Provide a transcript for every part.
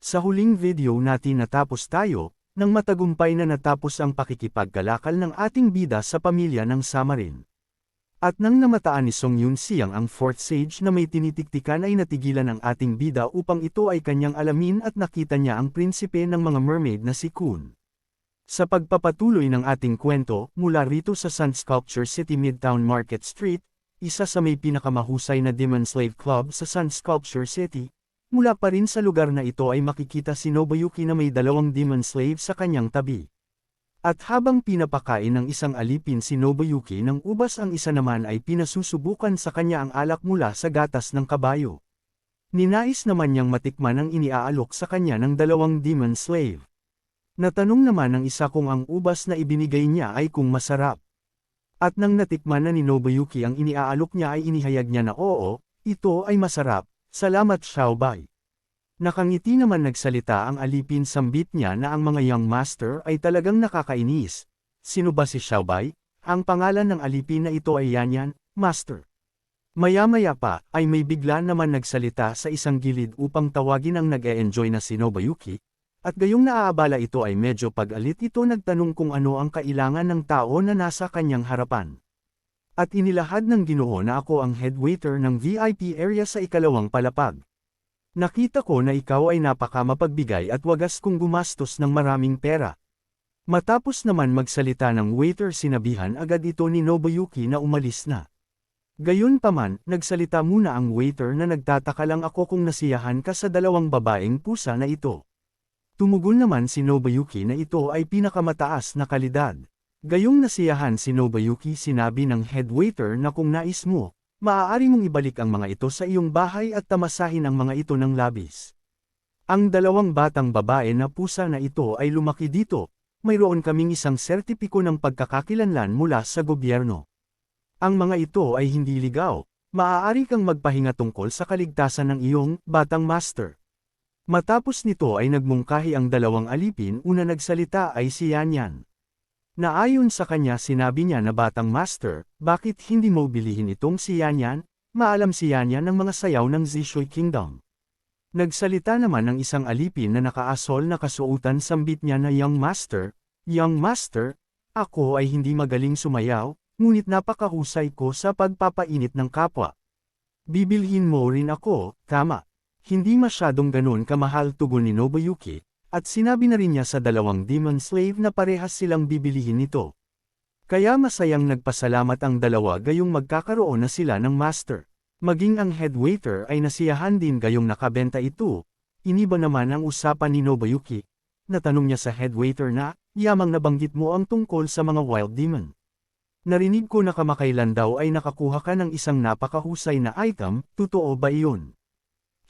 Sa huling video natin natapos tayo, nang matagumpay na natapos ang pakikipagkalakal ng ating bida sa pamilya ng Samarin. At nang namataan ni Song Yun Siang ang fourth sage na may tinitiktikan ay natigilan ang ating bida upang ito ay kanyang alamin at nakita niya ang prinsipe ng mga mermaid na si Kun. Sa pagpapatuloy ng ating kwento, mula rito sa Sun Sculpture City Midtown Market Street, isa sa may pinakamahusay na Demon Slave Club sa Sun Sculpture City, mula pa rin sa lugar na ito ay makikita si Nobuyuki na may dalawang Demon Slave sa kanyang tabi. At habang pinapakain ng isang alipin si Nobuyuki ng ubas ang isa naman ay pinasusubukan sa kanya ang alak mula sa gatas ng kabayo. Ninais naman niyang matikman ang iniaalok sa kanya ng dalawang demon slave. Natanong naman ng isa kung ang ubas na ibinigay niya ay kung masarap. At nang natikman na ni Nobuyuki ang iniaalok niya ay inihayag niya na oo, ito ay masarap, salamat Xiaobai. Nakangiti naman nagsalita ang alipin sambit niya na ang mga young master ay talagang nakakainis. Sino ba si Xiaobai? Ang pangalan ng alipin na ito ay Yanyan, master. Maya-maya pa, ay may bigla naman nagsalita sa isang gilid upang tawagin ang nag-e-enjoy na si Nobayuki, at gayong naaabala ito ay medyo pag-alit ito nagtanong kung ano ang kailangan ng tao na nasa kanyang harapan. At inilahad ng ginoo na ako ang head waiter ng VIP area sa ikalawang palapag. Nakita ko na ikaw ay napakamapagbigay at wagas kung gumastos ng maraming pera. Matapos naman magsalita ng waiter sinabihan agad ito ni Nobuyuki na umalis na. Gayon paman, nagsalita muna ang waiter na nagtataka lang ako kung nasiyahan ka sa dalawang babaeng pusa na ito. Tumugon naman si Nobuyuki na ito ay pinakamataas na kalidad. Gayong nasiyahan si Nobuyuki sinabi ng head waiter na kung nais mo, Maaari mong ibalik ang mga ito sa iyong bahay at tamasahin ang mga ito ng labis. Ang dalawang batang babae na pusa na ito ay lumaki dito, mayroon kaming isang sertipiko ng pagkakakilanlan mula sa gobyerno. Ang mga ito ay hindi ligaw, maaari kang magpahinga tungkol sa kaligtasan ng iyong batang master. Matapos nito ay nagmungkahi ang dalawang alipin una nagsalita ay si Yanyan. Naayon sa kanya sinabi niya na batang master, bakit hindi mo bilihin itong si Yanyan? Maalam si Yanyan ng mga sayaw ng Zishui Kingdom. Nagsalita naman ng isang alipin na nakaasol na kasuotan sambit niya na Young Master, Young Master, ako ay hindi magaling sumayaw, ngunit napakahusay ko sa pagpapainit ng kapwa. Bibilhin mo rin ako, tama. Hindi masyadong ganun kamahal tugon ni Nobuyuki, at sinabi na rin niya sa dalawang demon slave na parehas silang bibilihin nito. Kaya masayang nagpasalamat ang dalawa gayong magkakaroon na sila ng master. Maging ang head waiter ay nasiyahan din gayong nakabenta ito. Iniba naman ang usapan ni Nobuyuki. Natanong niya sa head waiter na, yamang nabanggit mo ang tungkol sa mga wild demon. Narinig ko na kamakailan daw ay nakakuha ka ng isang napakahusay na item, totoo ba iyon?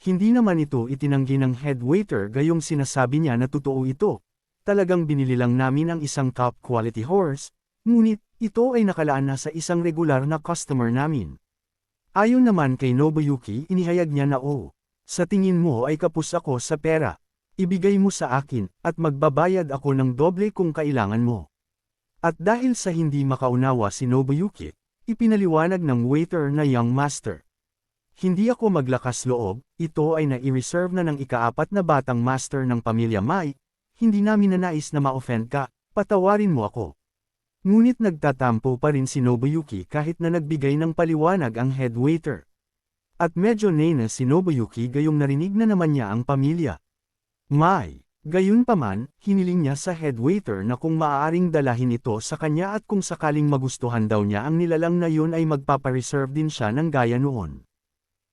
Hindi naman ito itinanggi ng head waiter gayong sinasabi niya na totoo ito. Talagang binili lang namin ang isang top quality horse, ngunit ito ay nakalaan na sa isang regular na customer namin. Ayon naman kay Nobuyuki inihayag niya na oh, sa tingin mo ay kapus ako sa pera. Ibigay mo sa akin, at magbabayad ako ng doble kung kailangan mo. At dahil sa hindi makaunawa si Nobuyuki, ipinaliwanag ng waiter na young master. Hindi ako maglakas loob, ito ay nai-reserve na ng ikaapat na batang master ng pamilya Mai, hindi namin nanais na ma-offend ka, patawarin mo ako. Ngunit nagtatampo pa rin si Nobuyuki kahit na nagbigay ng paliwanag ang head waiter. At medyo nena si Nobuyuki gayong narinig na naman niya ang pamilya. Mai, gayon paman, hiniling niya sa head waiter na kung maaaring dalahin ito sa kanya at kung sakaling magustuhan daw niya ang nilalang na yun ay magpapareserve din siya ng gaya noon.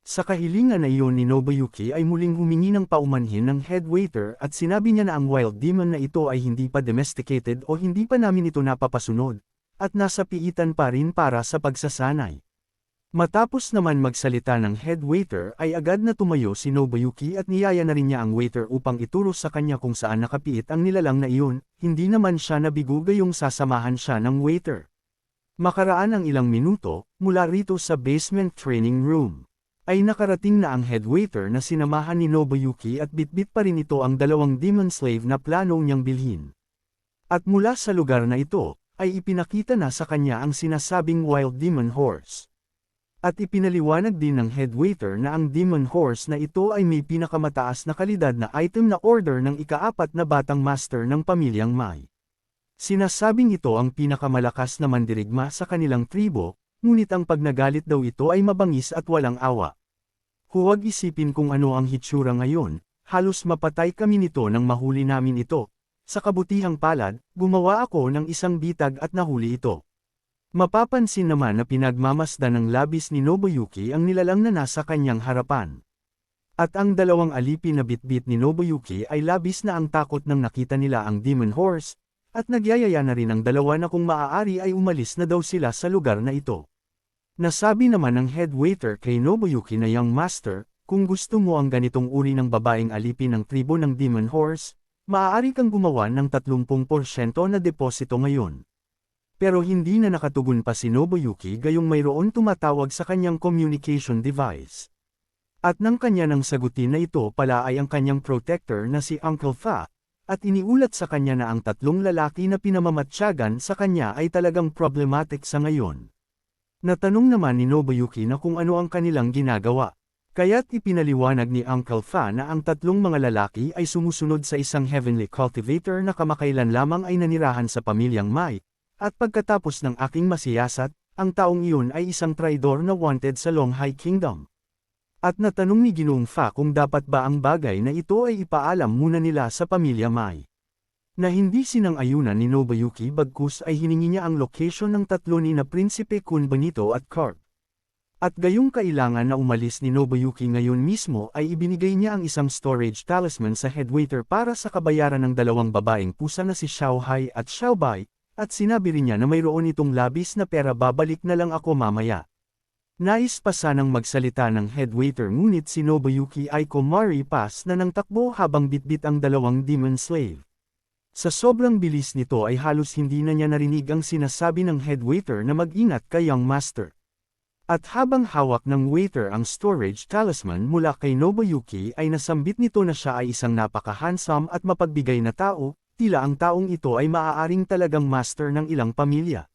Sa kahilingan na iyon ni Nobuyuki ay muling humingi ng paumanhin ng head waiter at sinabi niya na ang wild demon na ito ay hindi pa domesticated o hindi pa namin ito napapasunod, at nasa piitan pa rin para sa pagsasanay. Matapos naman magsalita ng head waiter ay agad na tumayo si Nobuyuki at niyaya na rin niya ang waiter upang ituro sa kanya kung saan nakapiit ang nilalang na iyon, hindi naman siya nabigo gayong sasamahan siya ng waiter. Makaraan ang ilang minuto, mula rito sa basement training room ay nakarating na ang head waiter na sinamahan ni Nobuyuki at bitbit pa rin ito ang dalawang demon slave na plano niyang bilhin. At mula sa lugar na ito, ay ipinakita na sa kanya ang sinasabing wild demon horse. At ipinaliwanag din ng head waiter na ang Demon Horse na ito ay may pinakamataas na kalidad na item na order ng ikaapat na batang master ng pamilyang Mai. Sinasabing ito ang pinakamalakas na mandirigma sa kanilang tribo, ngunit ang pagnagalit daw ito ay mabangis at walang awa. Huwag isipin kung ano ang hitsura ngayon, halos mapatay kami nito nang mahuli namin ito. Sa kabutihang palad, gumawa ako ng isang bitag at nahuli ito. Mapapansin naman na pinagmamasdan ng labis ni Nobuyuki ang nilalang na nasa kanyang harapan. At ang dalawang alipin na bitbit ni Nobuyuki ay labis na ang takot nang nakita nila ang Demon Horse, at nagyayaya na rin ang dalawa na kung maaari ay umalis na daw sila sa lugar na ito. Nasabi naman ng head waiter kay Nobuyuki na young master, kung gusto mo ang ganitong uri ng babaeng alipin ng tribo ng Demon Horse, maaari kang gumawa ng 30% na deposito ngayon. Pero hindi na nakatugon pa si Nobuyuki gayong mayroon tumatawag sa kanyang communication device. At nang kanya nang sagutin na ito pala ay ang kanyang protector na si Uncle Fa, at iniulat sa kanya na ang tatlong lalaki na pinamamatsyagan sa kanya ay talagang problematic sa ngayon. Natanong naman ni Nobuyuki na kung ano ang kanilang ginagawa. Kaya't ipinaliwanag ni Uncle Fa na ang tatlong mga lalaki ay sumusunod sa isang heavenly cultivator na kamakailan lamang ay nanirahan sa pamilyang Mai, at pagkatapos ng aking masiyasat, ang taong iyon ay isang traidor na wanted sa Longhai Kingdom. At natanong ni Ginoong Fa kung dapat ba ang bagay na ito ay ipaalam muna nila sa pamilya Mai. Na hindi sinang-ayunan ni Nobuyuki bagkus ay hiningi niya ang location ng tatlo ni na Prinsipe Kun Benito at Carp. At gayong kailangan na umalis ni Nobuyuki ngayon mismo ay ibinigay niya ang isang storage talisman sa head waiter para sa kabayaran ng dalawang babaeng pusa na si Xiaohai at Xiaobai, at sinabi rin niya na mayroon itong labis na pera babalik na lang ako mamaya. Nais pa sanang magsalita ng head waiter ngunit si Nobuyuki ay kumari pas na nang takbo habang bitbit ang dalawang demon slave. Sa sobrang bilis nito ay halos hindi na niya narinig ang sinasabi ng head waiter na mag-ingat kay young master. At habang hawak ng waiter ang storage talisman mula kay Nobuyuki ay nasambit nito na siya ay isang napaka-handsome at mapagbigay na tao, tila ang taong ito ay maaaring talagang master ng ilang pamilya.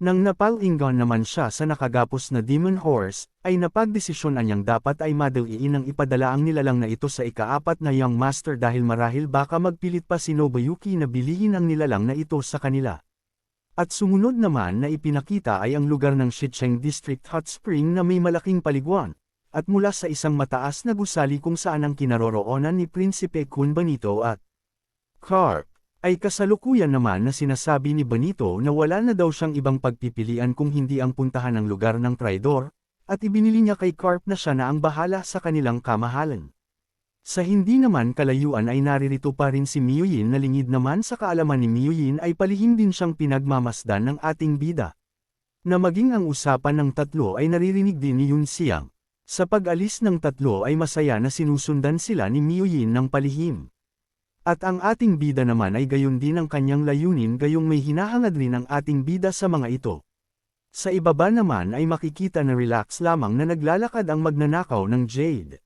Nang napalingon naman siya sa nakagapos na Demon Horse, ay napagdesisyonan niyang dapat ay madaliin ang ipadala ang nilalang na ito sa ikaapat na Young Master dahil marahil baka magpilit pa si Nobuyuki na bilihin ang nilalang na ito sa kanila. At sumunod naman na ipinakita ay ang lugar ng Shicheng District Hot Spring na may malaking paliguan, at mula sa isang mataas na gusali kung saan ang kinaroroonan ni Prinsipe Kun Benito at Carp ay kasalukuyan naman na sinasabi ni Benito na wala na daw siyang ibang pagpipilian kung hindi ang puntahan ng lugar ng traidor, at ibinili niya kay Carp na siya na ang bahala sa kanilang kamahalan. Sa hindi naman kalayuan ay naririto pa rin si Miyuyin na lingid naman sa kaalaman ni Miyuyin ay palihim din siyang pinagmamasdan ng ating bida. Na maging ang usapan ng tatlo ay naririnig din ni Yun Siang. Sa pag-alis ng tatlo ay masaya na sinusundan sila ni Miyuyin ng palihim. At ang ating bida naman ay gayon din ang kanyang layunin gayong may hinahangad rin ang ating bida sa mga ito. Sa ibaba naman ay makikita na relax lamang na naglalakad ang magnanakaw ng Jade.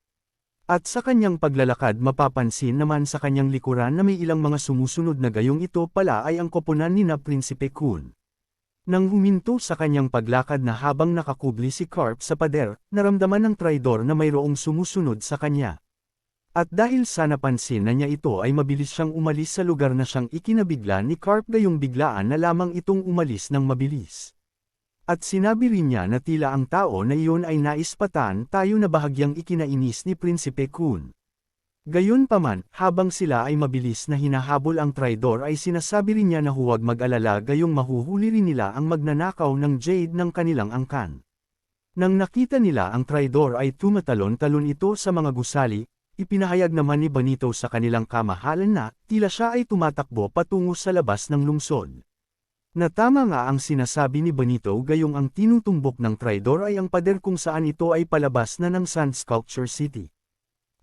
At sa kanyang paglalakad mapapansin naman sa kanyang likuran na may ilang mga sumusunod na gayong ito pala ay ang koponan ni na Prinsipe Kun. Nang huminto sa kanyang paglakad na habang nakakubli si Carp sa pader, naramdaman ng traidor na mayroong sumusunod sa kanya. At dahil sa napansin na niya ito ay mabilis siyang umalis sa lugar na siyang ikinabigla ni Carp gayong biglaan na lamang itong umalis ng mabilis. At sinabi rin niya na tila ang tao na iyon ay naispatan tayo na bahagyang ikinainis ni Prinsipe Kun. Gayon paman, habang sila ay mabilis na hinahabol ang traidor ay sinasabi rin niya na huwag mag-alala gayong mahuhuli rin nila ang magnanakaw ng jade ng kanilang angkan. Nang nakita nila ang traidor ay tumatalon-talon ito sa mga gusali, Ipinahayag naman ni Benito sa kanilang kamahalan na, tila siya ay tumatakbo patungo sa labas ng lungsod. Na tama nga ang sinasabi ni Benito gayong ang tinutumbok ng traidor ay ang pader kung saan ito ay palabas na ng Sand Sculpture City.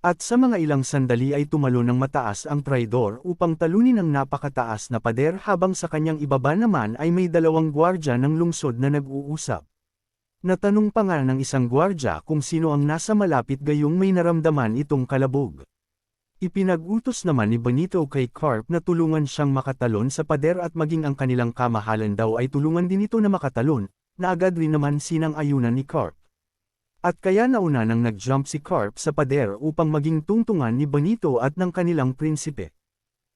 At sa mga ilang sandali ay tumalo ng mataas ang traidor upang talunin ang napakataas na pader habang sa kanyang ibaba naman ay may dalawang gwardya ng lungsod na nag-uusap. Natanong pa nga ng isang gwardya kung sino ang nasa malapit gayong may naramdaman itong kalabog. Ipinag-utos naman ni Benito kay Carp na tulungan siyang makatalon sa pader at maging ang kanilang kamahalan daw ay tulungan din ito na makatalon, na agad rin naman sinang ayunan ni Carp. At kaya nauna nang nag-jump si Carp sa pader upang maging tungtungan ni Benito at ng kanilang prinsipe.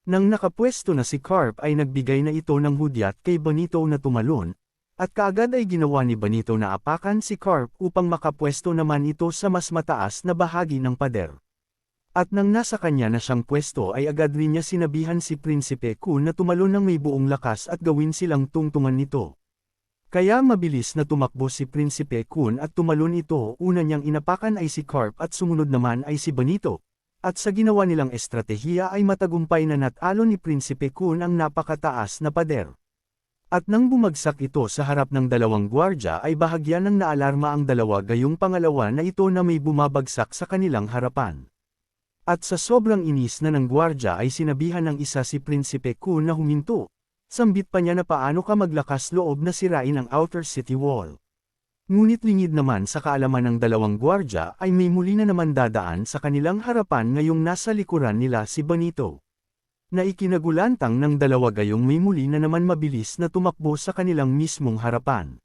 Nang nakapwesto na si Carp ay nagbigay na ito ng hudyat kay Benito na tumalon, at kaagad ay ginawa ni Benito na apakan si Carp upang makapwesto naman ito sa mas mataas na bahagi ng pader. At nang nasa kanya na siyang pwesto ay agad rin niya sinabihan si Prinsipe Kun na tumalon ng may buong lakas at gawin silang tungtungan nito. Kaya mabilis na tumakbo si Prinsipe Kun at tumalon ito una niyang inapakan ay si Carp at sumunod naman ay si Benito. At sa ginawa nilang estratehiya ay matagumpay na natalo ni Prinsipe Kun ang napakataas na pader. At nang bumagsak ito sa harap ng dalawang gwardya ay bahagyan ng naalarma ang dalawa gayong pangalawa na ito na may bumabagsak sa kanilang harapan. At sa sobrang inis na ng gwardya ay sinabihan ng isa si Prinsipe Kun na huminto. Sambit pa niya na paano ka maglakas loob na sirain ang outer city wall. Ngunit lingid naman sa kaalaman ng dalawang gwardya ay may muli na naman dadaan sa kanilang harapan ngayong nasa likuran nila si Benito. Na ikinagulantang ng dalawa gayong may muli na naman mabilis na tumakbo sa kanilang mismong harapan.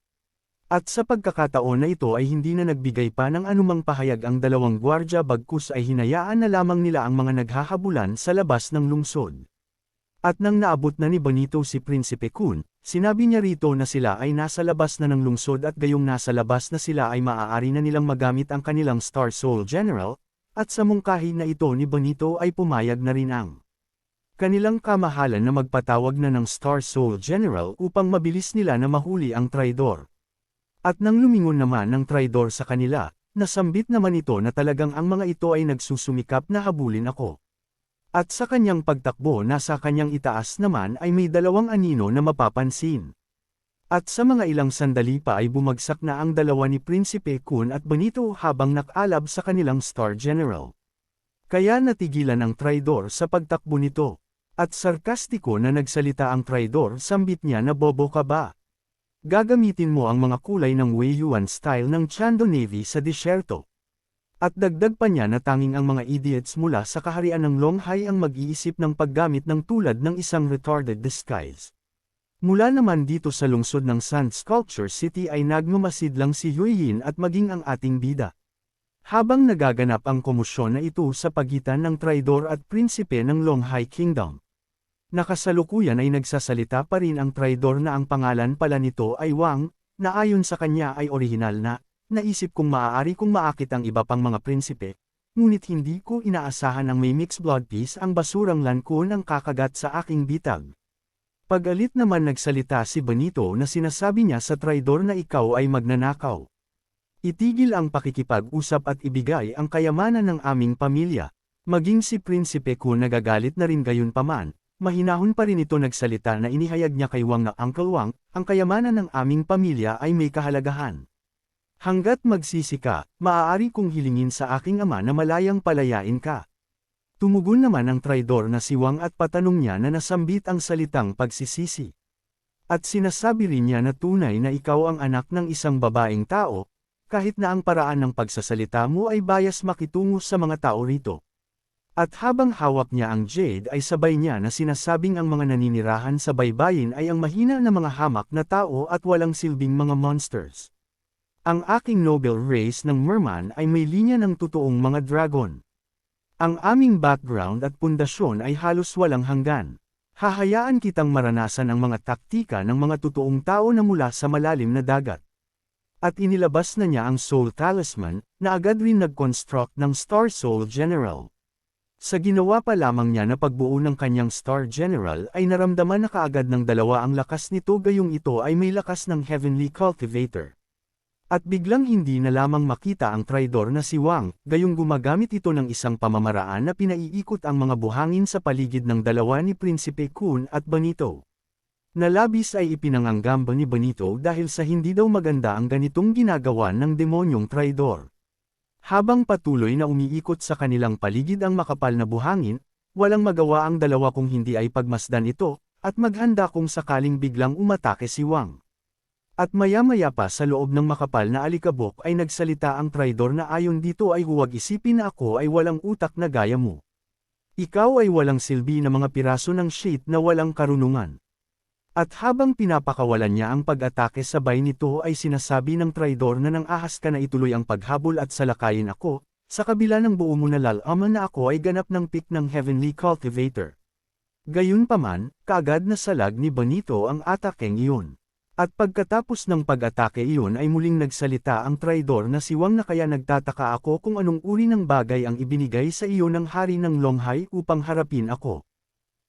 At sa pagkakataon na ito ay hindi na nagbigay pa ng anumang pahayag ang dalawang gwardya bagkus ay hinayaan na lamang nila ang mga naghahabulan sa labas ng lungsod. At nang naabot na ni Benito si Prinsipe Kun, Sinabi niya rito na sila ay nasa labas na ng lungsod at gayong nasa labas na sila ay maaari na nilang magamit ang kanilang Star Soul General, at sa mungkahi na ito ni Benito ay pumayag na rin ang kanilang kamahalan na magpatawag na ng Star Soul General upang mabilis nila na mahuli ang traidor. At nang lumingon naman ng traidor sa kanila, nasambit naman ito na talagang ang mga ito ay nagsusumikap na habulin ako. At sa kanyang pagtakbo nasa kanyang itaas naman ay may dalawang anino na mapapansin. At sa mga ilang sandali pa ay bumagsak na ang dalawa ni Prinsipe Kun at Benito habang nakalab sa kanilang Star General. Kaya natigilan ang traidor sa pagtakbo nito. At sarkastiko na nagsalita ang traidor sambit niya na bobo ka ba? Gagamitin mo ang mga kulay ng Wei Yuan style ng Chando Navy sa disyerto. At dagdag pa niya na tanging ang mga idiots mula sa kaharian ng Longhai ang mag-iisip ng paggamit ng tulad ng isang retarded disguise. Mula naman dito sa lungsod ng Sand Sculpture City ay nagmamasid lang si Huiyin at maging ang ating bida. Habang nagaganap ang komusyon na ito sa pagitan ng traidor at prinsipe ng Longhai Kingdom. Nakasalukuyan ay nagsasalita pa rin ang traidor na ang pangalan pala nito ay Wang, na ayon sa kanya ay orihinal na, Naisip kong maaari kong maakit ang iba pang mga prinsipe, ngunit hindi ko inaasahan ang may mixed blood piece ang basurang lankon ang kakagat sa aking bitag. Pagalit naman nagsalita si Benito na sinasabi niya sa traidor na ikaw ay magnanakaw. Itigil ang pakikipag-usap at ibigay ang kayamanan ng aming pamilya. Maging si Prinsipe ko nagagalit na rin gayon paman, mahinahon pa rin ito nagsalita na inihayag niya kay Wang na Uncle Wang, ang kayamanan ng aming pamilya ay may kahalagahan. Hanggat magsisi ka, maaari kong hilingin sa aking ama na malayang palayain ka. Tumugon naman ang traidor na si Wang at patanong niya na nasambit ang salitang pagsisisi. At sinasabi rin niya na tunay na ikaw ang anak ng isang babaeng tao, kahit na ang paraan ng pagsasalita mo ay bias makitungo sa mga tao rito. At habang hawak niya ang jade ay sabay niya na sinasabing ang mga naninirahan sa baybayin ay ang mahina na mga hamak na tao at walang silbing mga monsters. Ang aking noble race ng merman ay may linya ng totoong mga dragon. Ang aming background at pundasyon ay halos walang hanggan. Hahayaan kitang maranasan ang mga taktika ng mga totoong tao na mula sa malalim na dagat. At inilabas na niya ang Soul Talisman, na agad rin nag-construct ng Star Soul General. Sa ginawa pa lamang niya na pagbuo ng kanyang Star General ay naramdaman na kaagad ng dalawa ang lakas nito gayong ito ay may lakas ng Heavenly Cultivator. At biglang hindi na lamang makita ang traidor na si Wang, gayong gumagamit ito ng isang pamamaraan na pinaiikot ang mga buhangin sa paligid ng dalawa ni Prinsipe Kun at Benito. Nalabis ay ipinanganggamba ni Benito dahil sa hindi daw maganda ang ganitong ginagawa ng demonyong traidor. Habang patuloy na umiikot sa kanilang paligid ang makapal na buhangin, walang magawa ang dalawa kung hindi ay pagmasdan ito, at maghanda kung sakaling biglang umatake si Wang. At maya-maya pa sa loob ng makapal na alikabok ay nagsalita ang traidor na ayon dito ay huwag isipin na ako ay walang utak na gaya mo. Ikaw ay walang silbi na mga piraso ng sheet na walang karunungan. At habang pinapakawalan niya ang pag-atake sabay nito ay sinasabi ng traidor na nang ahas ka na ituloy ang paghabol at salakayin ako, sa kabila ng buo mo na lalaman na ako ay ganap ng pick ng Heavenly Cultivator. Gayunpaman, kaagad na salag ni Benito ang atakeng iyon. At pagkatapos ng pag-atake iyon ay muling nagsalita ang traidor na siwang na kaya nagtataka ako kung anong uri ng bagay ang ibinigay sa iyo ng hari ng Longhai upang harapin ako.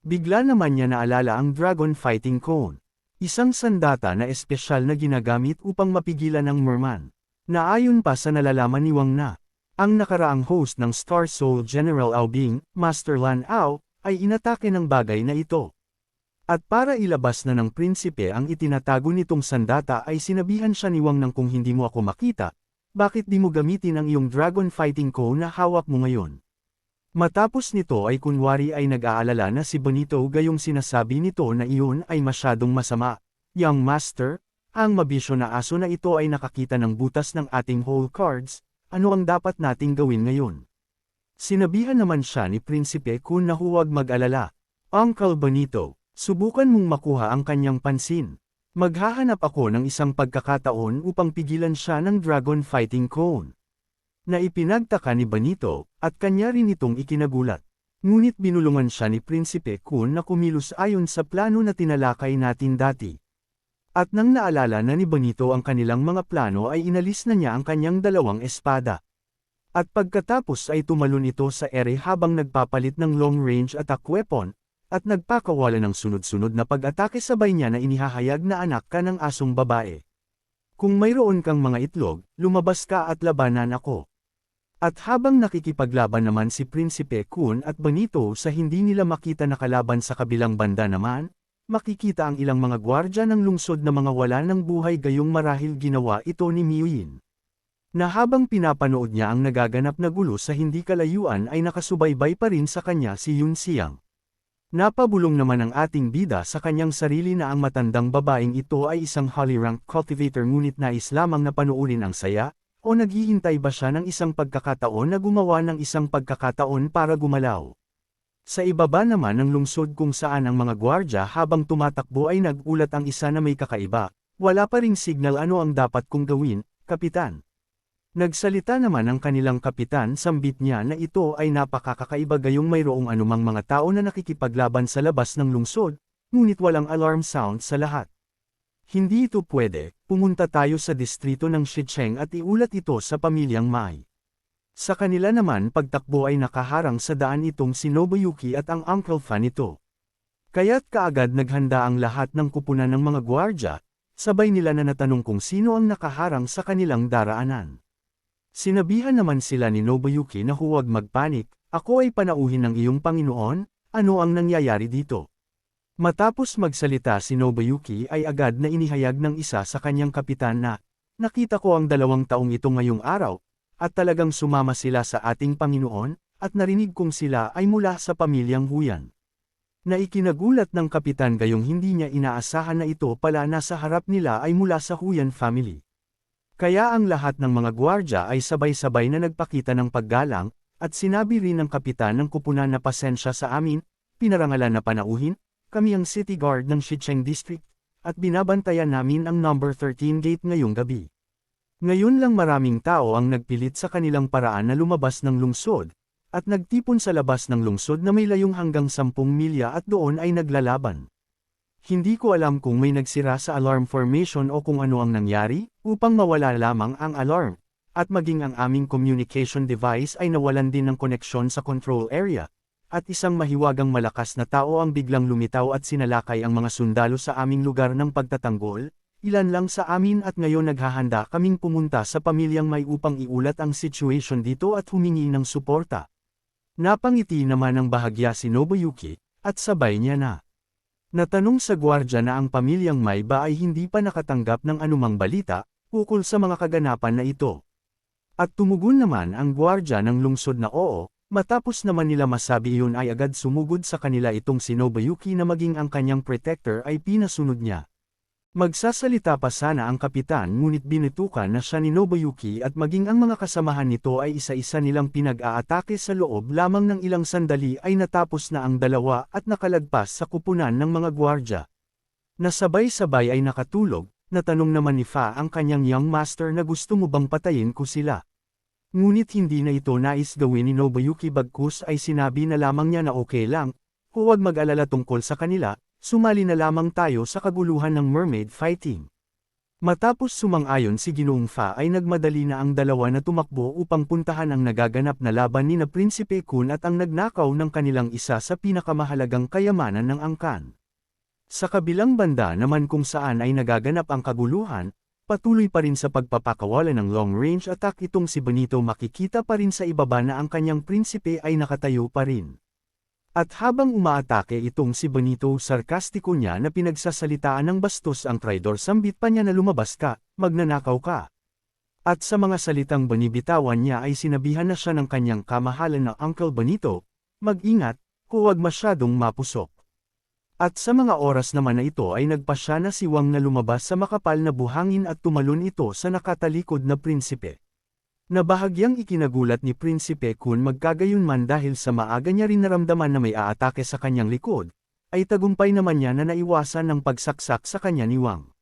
Bigla naman niya naalala ang Dragon Fighting Cone. Isang sandata na espesyal na ginagamit upang mapigilan ang merman. Naayon pa sa nalalaman ni Wang na, ang nakaraang host ng Star Soul General Aobing, Master Lan Ao, ay inatake ng bagay na ito. At para ilabas na ng prinsipe ang itinatago nitong sandata ay sinabihan siya ni Wang nang kung hindi mo ako makita, bakit di mo gamitin ang iyong Dragon Fighting Cone na hawak mo ngayon? Matapos nito ay kunwari ay nag-aalala na si Benito gayong sinasabi nito na iyon ay masyadong masama. Young Master, ang mabisyo na aso na ito ay nakakita ng butas ng ating whole cards, ano ang dapat nating gawin ngayon? Sinabihan naman siya ni Prinsipe Kun na huwag mag-alala. Uncle Benito, subukan mong makuha ang kanyang pansin. Maghahanap ako ng isang pagkakataon upang pigilan siya ng Dragon Fighting Cone na ipinagtaka ni Benito, at kanya rin itong ikinagulat. Ngunit binulungan siya ni Prinsipe Kun na kumilos ayon sa plano na tinalakay natin dati. At nang naalala na ni Benito ang kanilang mga plano ay inalis na niya ang kanyang dalawang espada. At pagkatapos ay tumalon ito sa ere habang nagpapalit ng long-range attack weapon, at nagpakawala ng sunod-sunod na pag-atake sabay niya na inihahayag na anak ka ng asong babae. Kung mayroon kang mga itlog, lumabas ka at labanan ako. At habang nakikipaglaban naman si Prinsipe Kun at Benito sa hindi nila makita na kalaban sa kabilang banda naman, makikita ang ilang mga gwardya ng lungsod na mga wala ng buhay gayong marahil ginawa ito ni Miyuin. Na habang pinapanood niya ang nagaganap na gulo sa hindi kalayuan ay nakasubaybay pa rin sa kanya si Yun Siang. Napabulong naman ang ating bida sa kanyang sarili na ang matandang babaeng ito ay isang holy rank cultivator ngunit nais lamang na panuurin ang saya, o naghihintay ba siya ng isang pagkakataon na gumawa ng isang pagkakataon para gumalaw? Sa ibaba naman ng lungsod kung saan ang mga gwardya habang tumatakbo ay nagulat ang isa na may kakaiba, wala pa ring signal ano ang dapat kong gawin, kapitan. Nagsalita naman ang kanilang kapitan sambit niya na ito ay napakakakaiba gayong mayroong anumang mga tao na nakikipaglaban sa labas ng lungsod, ngunit walang alarm sound sa lahat. Hindi ito pwede, pumunta tayo sa distrito ng Shicheng at iulat ito sa pamilyang Mai. Sa kanila naman pagtakbo ay nakaharang sa daan itong si Nobuyuki at ang Uncle Fan nito. Kaya't kaagad naghanda ang lahat ng kupunan ng mga gwardya, sabay nila na natanong kung sino ang nakaharang sa kanilang daraanan. Sinabihan naman sila ni Nobuyuki na huwag magpanik, ako ay panauhin ng iyong Panginoon, ano ang nangyayari dito? Matapos magsalita si Nobuyuki ay agad na inihayag ng isa sa kanyang kapitan na, nakita ko ang dalawang taong ito ngayong araw, at talagang sumama sila sa ating Panginoon, at narinig kong sila ay mula sa pamilyang Huyan. Na ikinagulat ng kapitan gayong hindi niya inaasahan na ito pala nasa harap nila ay mula sa Huyan family. Kaya ang lahat ng mga gwardya ay sabay-sabay na nagpakita ng paggalang, at sinabi rin ng kapitan ng kupunan na pasensya sa amin, pinarangalan na panauhin, kami ang city guard ng Shicheng District, at binabantayan namin ang number 13 gate ngayong gabi. Ngayon lang maraming tao ang nagpilit sa kanilang paraan na lumabas ng lungsod, at nagtipon sa labas ng lungsod na may layong hanggang 10 milya at doon ay naglalaban. Hindi ko alam kung may nagsira sa alarm formation o kung ano ang nangyari, upang mawala lamang ang alarm, at maging ang aming communication device ay nawalan din ng koneksyon sa control area, at isang mahiwagang malakas na tao ang biglang lumitaw at sinalakay ang mga sundalo sa aming lugar ng pagtatanggol, ilan lang sa amin at ngayon naghahanda kaming pumunta sa pamilyang may upang iulat ang situation dito at humingi ng suporta. Napangiti naman ang bahagya si Nobuyuki, at sabay niya na. Natanong sa gwardya na ang pamilyang may ba ay hindi pa nakatanggap ng anumang balita, ukol sa mga kaganapan na ito. At tumugon naman ang gwardya ng lungsod na oo, Matapos naman nila masabi iyon ay agad sumugod sa kanila itong si Nobuyuki na maging ang kanyang protector ay pinasunod niya. Magsasalita pa sana ang kapitan ngunit binitukan na siya ni Nobuyuki at maging ang mga kasamahan nito ay isa-isa nilang pinag-aatake sa loob lamang ng ilang sandali ay natapos na ang dalawa at nakalagpas sa kupunan ng mga gwardya. Nasabay-sabay ay nakatulog, natanong naman ni Fa ang kanyang young master na gusto mo bang patayin ko sila. Ngunit hindi na ito nais gawin ni Nobuyuki bagkus ay sinabi na lamang niya na okay lang, huwag mag-alala tungkol sa kanila, sumali na lamang tayo sa kaguluhan ng mermaid fighting. Matapos sumang-ayon si Ginoong Fa ay nagmadali na ang dalawa na tumakbo upang puntahan ang nagaganap na laban ni na Prinsipe Kun at ang nagnakaw ng kanilang isa sa pinakamahalagang kayamanan ng angkan. Sa kabilang banda naman kung saan ay nagaganap ang kaguluhan, patuloy pa rin sa pagpapakawala ng long-range attack itong si Benito makikita pa rin sa ibaba na ang kanyang prinsipe ay nakatayo pa rin. At habang umaatake itong si Benito sarkastiko niya na pinagsasalitaan ng bastos ang traidor sambit pa niya na lumabas ka, magnanakaw ka. At sa mga salitang banibitawan niya ay sinabihan na siya ng kanyang kamahalan na Uncle Benito, mag-ingat, huwag masyadong mapusok. At sa mga oras naman na ito ay nagpasya na si Wang na lumabas sa makapal na buhangin at tumalon ito sa nakatalikod na prinsipe. Nabahagyang ikinagulat ni Prinsipe Kun magkagayunman dahil sa maaga niya rin naramdaman na may aatake sa kanyang likod, ay tagumpay naman niya na naiwasan ng pagsaksak sa kanya ni Wang.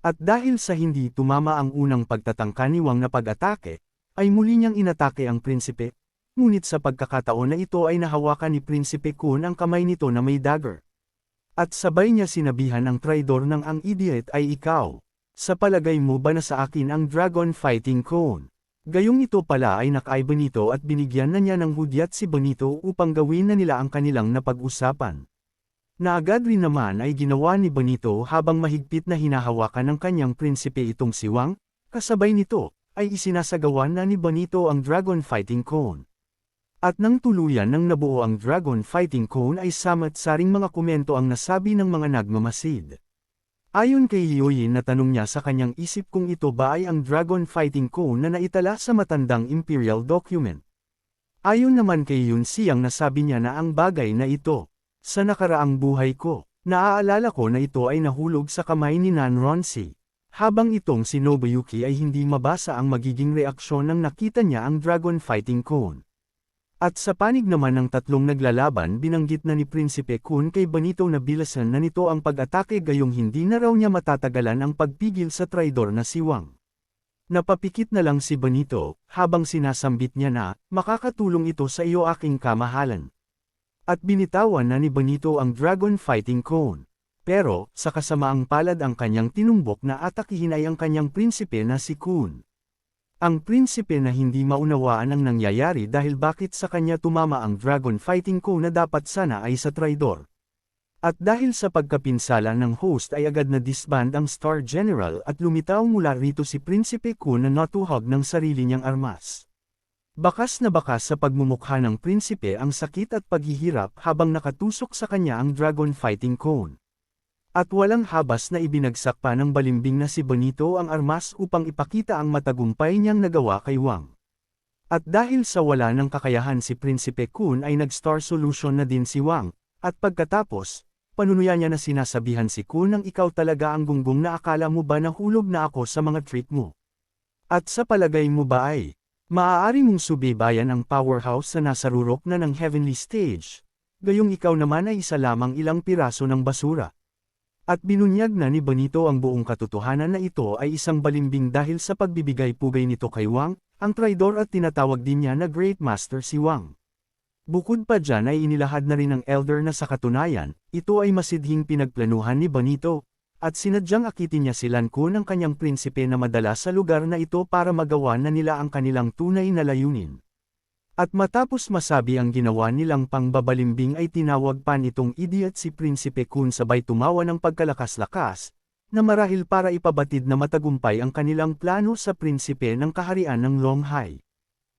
At dahil sa hindi tumama ang unang pagtatangka ni Wang na pag-atake, ay muli niyang inatake ang prinsipe, ngunit sa pagkakataon na ito ay nahawakan ni Prinsipe Kun ang kamay nito na may dagger. At sabay niya sinabihan ang traidor ng ang idiot ay ikaw. Sa palagay mo ba na sa akin ang dragon fighting cone? Gayong ito pala ay nakay Benito at binigyan na niya ng hudyat si Benito upang gawin na nila ang kanilang napag-usapan. Naagad rin naman ay ginawa ni Benito habang mahigpit na hinahawakan ng kanyang prinsipe itong si Wang, kasabay nito, ay isinasagawan na ni Benito ang dragon fighting cone. At nang tuluyan ng nabuo ang Dragon Fighting Cone ay samat-saring mga komento ang nasabi ng mga nagmamasid. Ayon kay Hyoyin na tanong niya sa kanyang isip kung ito ba ay ang Dragon Fighting Cone na naitala sa matandang Imperial document. Ayon naman kay Yun Siyang nasabi niya na ang bagay na ito, sa nakaraang buhay ko, naaalala ko na ito ay nahulog sa kamay ni Nan Ronsi. Habang itong si Nobuyuki ay hindi mabasa ang magiging reaksyon nang nakita niya ang Dragon Fighting Cone. At sa panig naman ng tatlong naglalaban binanggit na ni Prinsipe Kun kay Benito na bilasan na nito ang pag-atake gayong hindi na raw niya matatagalan ang pagpigil sa traidor na si Wang. Napapikit na lang si Benito, habang sinasambit niya na, makakatulong ito sa iyo aking kamahalan. At binitawan na ni Benito ang Dragon Fighting Cone. Pero, sa kasamaang palad ang kanyang tinumbok na atakihin ay ang kanyang prinsipe na si Kun. Ang prinsipe na hindi maunawaan ang nangyayari dahil bakit sa kanya tumama ang dragon fighting ko na dapat sana ay sa traidor. At dahil sa pagkapinsala ng host ay agad na disband ang Star General at lumitaw mula rito si Prinsipe Kun na natuhag ng sarili niyang armas. Bakas na bakas sa pagmumukha ng prinsipe ang sakit at paghihirap habang nakatusok sa kanya ang dragon fighting cone. At walang habas na ibinagsak pa ng balimbing na si Benito ang armas upang ipakita ang matagumpay niyang nagawa kay Wang. At dahil sa wala ng kakayahan si Prinsipe Kun ay nag-star solution na din si Wang, at pagkatapos, panunuya niya na sinasabihan si Kun ng ikaw talaga ang gunggong na akala mo ba nahulog na ako sa mga trick mo. At sa palagay mo ba ay, maaari mong subibayan ang powerhouse na nasa rurok na ng heavenly stage, gayong ikaw naman ay isa lamang ilang piraso ng basura. At binunyag na ni Benito ang buong katotohanan na ito ay isang balimbing dahil sa pagbibigay-pugay nito kay Wang, ang traidor at tinatawag din niya na Great Master si Wang. Bukod pa dyan ay inilahad na rin ng elder na sa katunayan, ito ay masidhing pinagplanuhan ni Benito, at sinadyang akitin niya si Lanco ng kanyang prinsipe na madala sa lugar na ito para magawa na nila ang kanilang tunay na layunin. At matapos masabi ang ginawa nilang pangbabalimbing ay tinawag pa nitong idiot si Prinsipe Kun sabay tumawa ng pagkalakas-lakas, na marahil para ipabatid na matagumpay ang kanilang plano sa prinsipe ng kaharian ng Longhai.